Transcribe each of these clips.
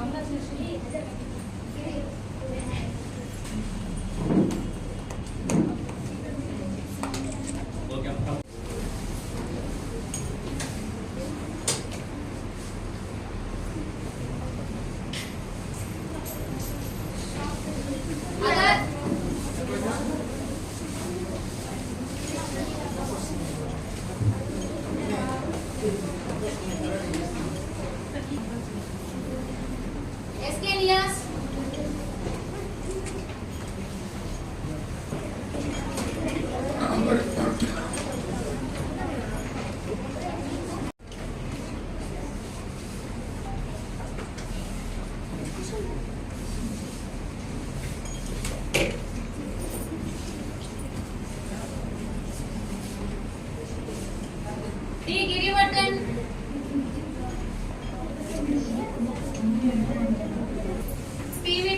కాంగ్రెస్ నుంచి Malvinas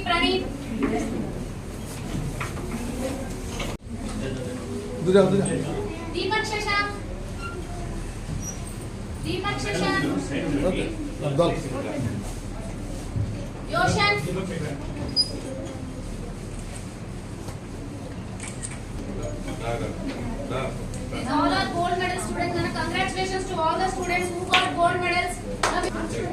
Praneeth Deepak Shashank Deepak Shashank योशन These all are gold medal students and congratulations to all the students who got gold medals.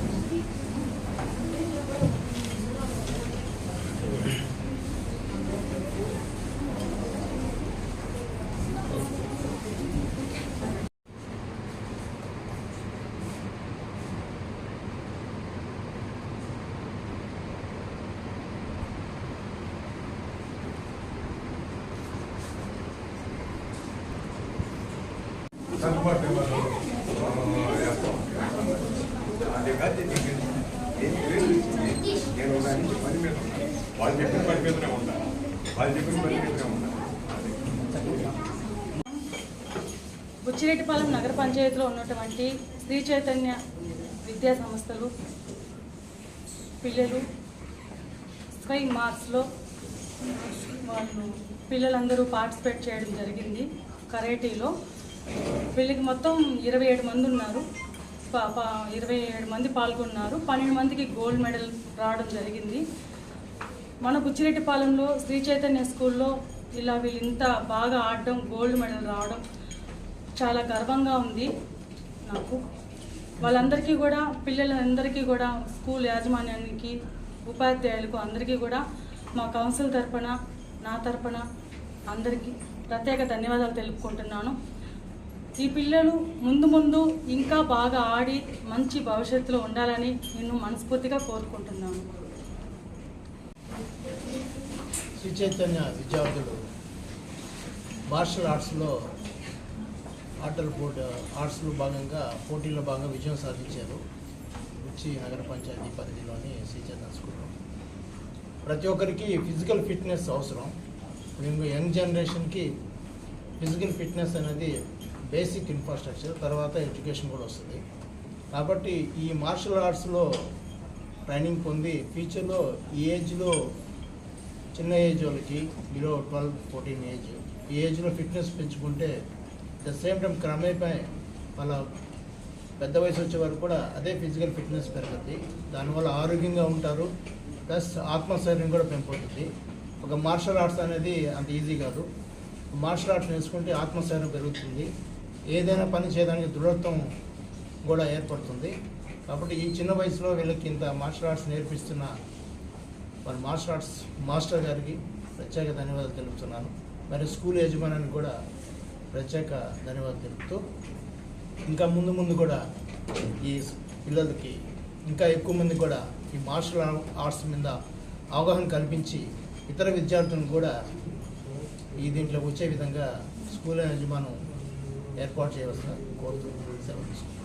నేను ఒక నుంచి పని మీద ఉన్నాను వాళ్ళు చెప్పిన పని మీదనే ఉంటాను వాళ్ళు చెప్పిన పని మీదనే ఉంటాను బుచ్చిరెడ్డిపాలెం నగర పంచాయతీలో ఉన్నటువంటి శ్రీ చైతన్య విద్యా సంస్థలు పిల్లలు స్కై మార్క్స్లో వాళ్ళు పిల్లలందరూ పార్టిసిపేట్ చేయడం జరిగింది కరేటీలో. వీళ్ళకి మొత్తం ఇరవై ఏడు మంది ఉన్నారు. ఇరవై ఏడు మంది పాల్గొన్నారు. పన్నెండు మందికి గోల్డ్ మెడల్ రావడం జరిగింది. మన బుచ్చిరెడ్డిపాలెంలో శ్రీ చైతన్య స్కూల్లో ఇలా వీళ్ళు ఇంత బాగా ఆడడం గోల్డ్ మెడల్ రావడం చాలా గర్వంగా ఉంది నాకు. వాళ్ళందరికీ కూడా పిల్లలందరికీ కూడా స్కూల్ యాజమాన్యానికి ఉపాధ్యాయులకు అందరికీ కూడా మా కౌన్సిల్ తరపున నా తరపున అందరికీ ప్రత్యేక ధన్యవాదాలు తెలుపుకుంటున్నాను. ఈ పిల్లలు ముందు ముందు ఇంకా బాగా ఆడి మంచి భవిష్యత్తులో ఉండాలని నేను మనస్ఫూర్తిగా కోరుకుంటున్నాను. శ్రీ చైతన్య విద్యార్థులు మార్షల్ ఆర్ట్స్లో ఆటల బోర్డు ఆర్ట్స్లో భాగంగా పోటీలో భాగంగా విజయం సాధించారు. ఉచ్చి నగర పంచాయతీ పరిధిలోని శ్రీచైతన్య స్కూల్లో ప్రతి ఒక్కరికి ఫిజికల్ ఫిట్నెస్ అవసరం. మేము యంగ్ జనరేషన్కి ఫిజికల్ ఫిట్నెస్ అనేది బేసిక్ ఇన్ఫ్రాస్ట్రక్చర్ తర్వాత ఎడ్యుకేషన్ కూడా వస్తుంది. కాబట్టి ఈ మార్షల్ ఆర్ట్స్లో ట్రైనింగ్ పొంది ఫ్యూచర్లో ఈ ఏజ్లో చిన్న ఏజ్ వాళ్ళకి బిలో ట్వెల్వ్ ఫోర్టీన్ ఏజ్ ఈ ఏజ్లో ఫిట్నెస్ పెంచుకుంటే ద సేమ్ టైం క్రమేపై వాళ్ళ పెద్ద వయసు వచ్చే వరకు కూడా అదే ఫిజికల్ ఫిట్నెస్ పెరుగుతుంది దానివల్ల ఆరోగ్యంగా ఉంటారు. ప్లస్ ఆత్మస్థైర్యం కూడా పెంపొందుతుంది ఒక మార్షల్ ఆర్ట్స్ అనేది అంత ఈజీ కాదు. మార్షల్ ఆర్ట్స్ నేర్చుకుంటే ఆత్మస్థైర్యం పెరుగుతుంది. ఏదైనా పని చేయడానికి దృఢత్వం కూడా ఏర్పడుతుంది. కాబట్టి ఈ చిన్న వయసులో వీళ్ళకి ఇంత మార్షల్ ఆర్ట్స్ నేర్పిస్తున్న మన మార్షల్ ఆర్ట్స్ మాస్టర్ గారికి ప్రత్యేక ధన్యవాదాలు తెలుపుతున్నాను. మరి స్కూల్ యజమానానికి కూడా ప్రత్యేక ధన్యవాదాలు తెలుపుతూ ఇంకా ముందు ముందు కూడా ఈ పిల్లలకి ఇంకా ఎక్కువ మంది కూడా ఈ మార్షల్ ఆర్ట్స్ మీద అవగాహన కల్పించి ఇతర విద్యార్థులను కూడా ఈ దీంట్లో వచ్చే విధంగా స్కూల్ యజమానం ఏర్పాటు చేయవలసిన కోరుతూ సెలవు తీసుకుంటాను